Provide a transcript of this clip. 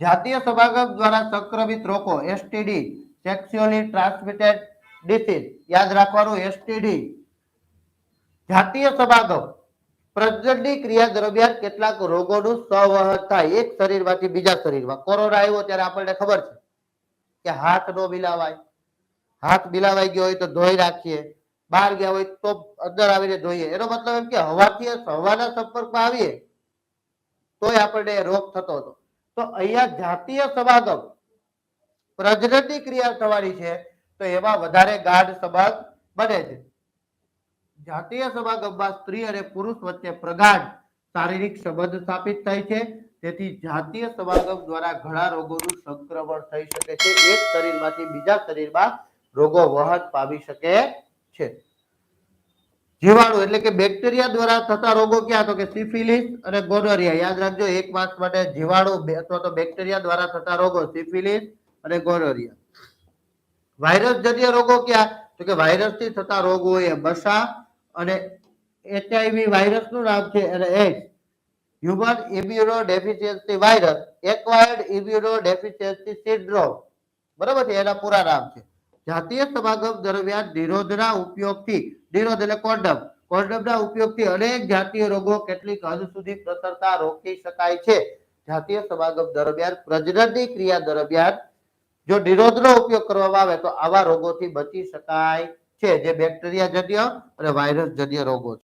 જાતીય સભાગમ દ્વારા સંક્રમિત રોગો એસટીડી સેક્સ્યુઅલી ટ્રાન્સમિટેડ ડિસીઝ યાદ રાખવાનું એસટીડી જાતીય સભાગમ પ્રજનનની ક્રિયા દરમિયાન કેટલાક રોગોનું સંવહન થાય, એક શરીરમાંથી બીજા શરીરમાં. કોરોના આવ્યો ત્યારે આપણને ખબર છે કે હાથ નો મિલાવાય. હાથ મિલાવાઈ ગયો હોય તો ધોઈ રાખીએ. બહાર ગયા હોય તો અંદર આવીને ધોઈએ. એનો મતલબ એમ કે હવાથી હવાના સંપર્કમાં આવીએ, તોય આપણને રોગ થતો હતો. તો અહીંયા જાતીય સમાગમ પ્રજનનની ક્રિયા થવાની છે, તો એમાં વધારે ગાઢ સંબંધ બને છે. જાતીય સમાગમમાં સ્ત્રી અને પુરુષ વચ્ચે પ્રગાઢ શારીરિક સંબંધ સ્થાપિત થાય છે. તેથી જાતીય સમાગમ દ્વારા ઘણા રોગોનું સંક્રમણ થઈ શકે છે. એક શરીરમાંથી બીજા શરીરમાં રોગો વહન પામી શકે છે. જીવાણુ એટલે કે બેક્ટેરિયા દ્વારા થતા રોગો ક્યાં? તો કે સિફિલિસ અને ગોનોરિયા યાદ રાખજો, એક માસ માટે જીવાણુ અથવા તો બેક્ટેરિયા દ્વારા થતા રોગો સિફિલિસ અને ગોનોરિયા વાયરસ જન્ય રોગો ક્યાં? તો કે વાયરસથી થતા રોગો એ બસા અને એચઆઈવી વાયરસનું નામ છે અને H human immunodeficiency virus acquired immunodeficiency syndrome બરાબર છે? એના પૂરા નામ છે. જાતીય સમાગમ દરમિયાન નિરોધના ઉપયોગથી, નિરોધ એટલે કોન્ડમ. કોન્ડમના ઉપયોગથી અનેક જાતીય રોગો કેટલીક હદ સુધી પ્રસરતા રોકી શકાય છે. જાતીય સમાગમ દરમિયાન પ્રજનનની ક્રિયા દરમિયાન જો નિરોધનો ઉપયોગ કરવામાં આવે તો આવા રોગોથી બચી શકાય છે, જે બેક્ટેરિયા જન્ય અને વાયરસ જન્ય રોગો છે.